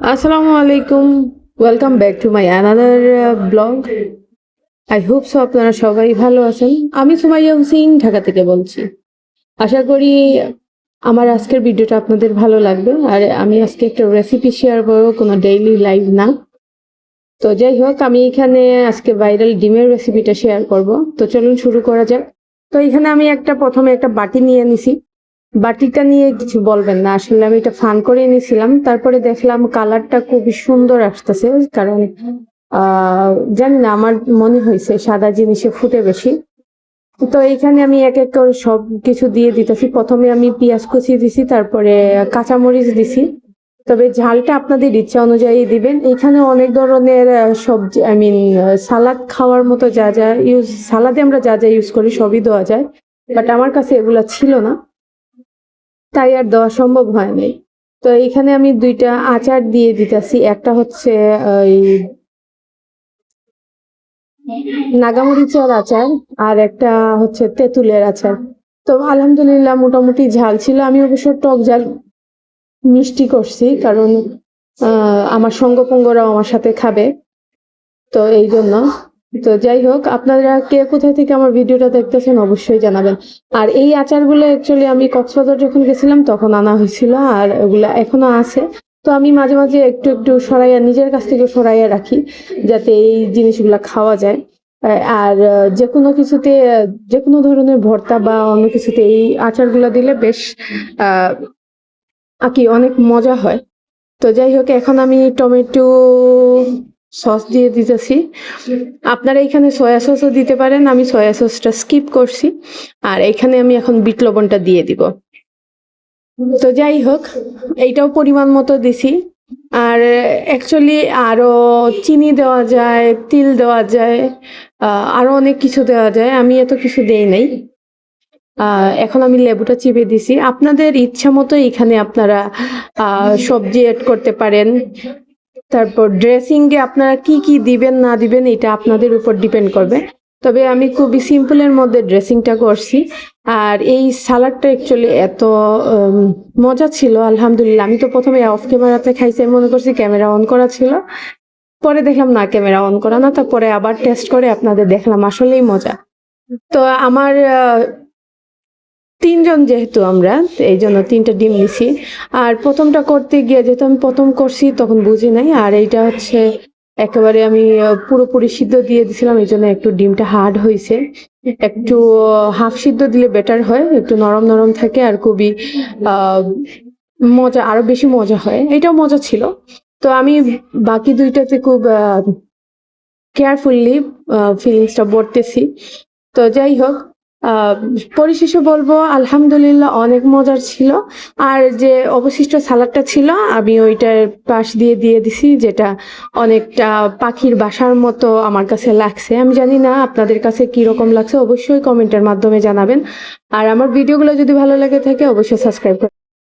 আসসালামু আলাইকুম welcome back to my another blog I hope so আপনারা সবাই ভালো আছেন। আমি সুমাইয়া হুসেইন ঢাকা থেকে বলছি। আশা করি আমার আজকের ভিডিওটা আপনাদের ভালো লাগবে। আর আমি আজকে একটা রেসিপি শেয়ার করব, কোনো ডেইলি লাইভ না। তো যাই হোক, আমি এখানে আজকে ভাইরাল ডিমের রেসিপিটা শেয়ার করব। তো চলুন শুরু করা যাক। তো এখানে আমি একটা, প্রথমে একটা বাটি নিয়ে নিছি। বাটিটা নিয়ে কিছু বলবেন না। আসলে আমি এটা ফান করে নিয়েছিলাম তারপরে দেখলাম কালারটা খুবই সুন্দর আসতেছে, কারণ আহ জানি না, আমার মনে হয়েছে সাদা জিনিসে ফুটে বেশি। তো এইখানে আমি এক এক করে সব কিছু দিয়ে দিতেছি। প্রথমে আমি পেঁয়াজ কুচি দিছি, তারপরে কাঁচামরিচ দিছি। তবে ঝালটা আপনাদের ইচ্ছা অনুযায়ী দিবেন। এখানে অনেক ধরনের সবজি, আই মিন সালাদ খাওয়ার মতো যা যা ইউজ, সালাদে আমরা যা যা ইউজ করি সবই দেওয়া যায়। বাট আমার কাছে এগুলা ছিল না। তাই আর দেওয়া সম্ভব হয় নাই। তো এখানে আমি দুইটা আচার দিয়ে দিতেছি। একটা হচ্ছে, ওই নাগামরিচের আচার আর একটা হচ্ছে তেঁতুলের আচার। তো আলহামদুলিল্লাহ মোটামুটি ঝাল ছিল। আমি অবশ্য টক ঝাল মিষ্টি করছি কারণ আমার সঙ্গপঙ্গরাও আমার সাথে খাবে। তো এই জন্য তো যাই হোক, আপনারা কে কোথায় থেকে আমার ভিডিওটা দেখতেছেন অবশ্যই জানাবেন। আর এই আচারগুলো অ্যাকচুয়ালি আমি কক্সবাজার যখন গেছিলাম, তখন আনা হয়েছিল আর ওগুলা এখনও আছে। তো আমি মাঝে মাঝে একটু একটু সরাইয়া, নিজের কাছ থেকে সরাইয়া রাখি, যাতে এই জিনিসগুলা খাওয়া যায়। আর যে কোনো কিছুতে, যে কোনো ধরনের ভর্তা বা অন্য কিছুতে এই আচারগুলো দিলে বেশ, আহ, আর কি অনেক মজা হয়। তো যাই হোক, এখন আমি টমেটো সস দিয়ে দিতেছি। আপনারা এখানে সয়া সসও দিতে পারেন আমি সয়া সসটা স্কিপ করছি। আর এখানে আমি এখন বিট লবণটা দিয়ে দিব। তো যাই হোক এইটাও পরিমাণ মতো দিছি। আর অ্যাকচুয়ালি আরও চিনি দেওয়া যায় তিল দেওয়া যায় আহ, আরও অনেক কিছু দেওয়া যায়। আমি এত কিছু দেই নাই। এখন আমি লেবুটা চিপে দিছি। আপনাদের ইচ্ছা মতো এখানে আপনারা সবজি অ্যাড করতে পারেন। তারপর ড্রেসিং এ আপনারা কি কি দিবেন, না দিবেন, এটা আপনাদের উপর ডিপেন্ড করবে। তবে আমি খুবই সিম্পলের মধ্যে ড্রেসিংটা করছি। আর এই সালাডটা অ্যাকচুয়ালি এত মজা ছিল, আলহামদুলিল্লাহ। আমি তো প্রথমে অফ ক্যামেরাতে খাইছি মনে করছি ক্যামেরা অন করা ছিল। পরে দেখলাম, না ক্যামেরা অন করা না। তারপরে আবার টেস্ট করে আপনাদের দেখলাম, আসলেই মজা। তো আমার তিনজন যেহেতু আমরা এই জন্য তিনটা ডিম নিছি। আর প্রথমটা করতে গিয়ে যেহেতু আমি প্রথম করছি, তখন বুঝি নাই। আর এইটা হচ্ছে একেবারে আমি পুরোপুরি সিদ্ধ দিয়ে দিছিলাম এই জন্য একটু ডিমটা হার্ড হয়েছে একটু হাফ সিদ্ধ দিলে বেটার হয়, একটু নরম নরম থাকে আর খুবই মজা, আরও বেশি মজা হয়। এটাও মজা ছিল। তো আমি বাকি দুইটাতে খুব কেয়ারফুললি ফিলিংসটা বলতেছি তো যাই হোক পরিশেষে বলব, আলহামদুলিল্লাহ অনেক মজার ছিল। আর যে অবশিষ্ট সালাডটা ছিল, আমি ওইটার পাশ দিয়ে দিয়ে দিছি, যেটা অনেকটা পাখির বাসার মতো আমার কাছে লাগছে। আমি জানি না আপনাদের কাছে কি রকম লাগছে, অবশ্যই কমেন্টের মাধ্যমে জানাবেন। আর আমার ভিডিওগুলো যদি ভালো লাগে থাকে, অবশ্যই সাবস্ক্রাইব